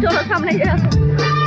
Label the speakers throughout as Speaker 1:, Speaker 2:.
Speaker 1: 做了他们那些。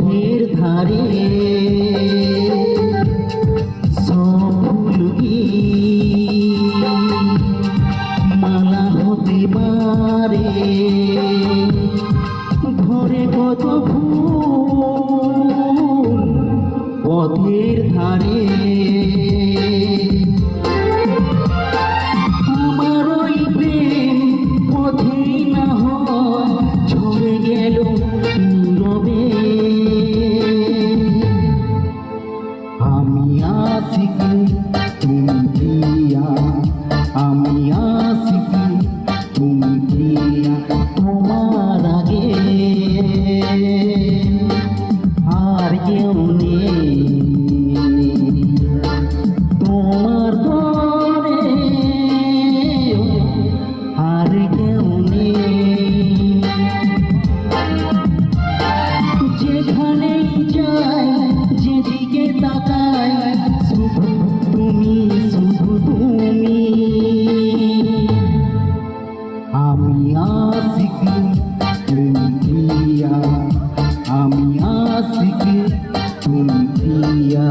Speaker 1: পথের ধারে আমি আসিকি তুমি আমি
Speaker 2: দিয়া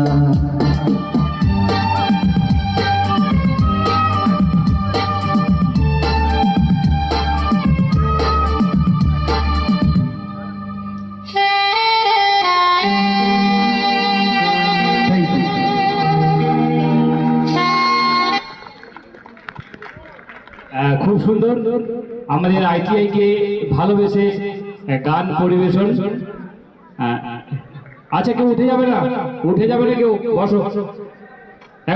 Speaker 2: খুব সুন্দর। আমাদের আইটিআইকে ভালোবেসে গান পরিবেশন হ্যাঁ আচ্ছা কেউ উঠে যাবে না? উঠে যাবে না কেউ? বসো।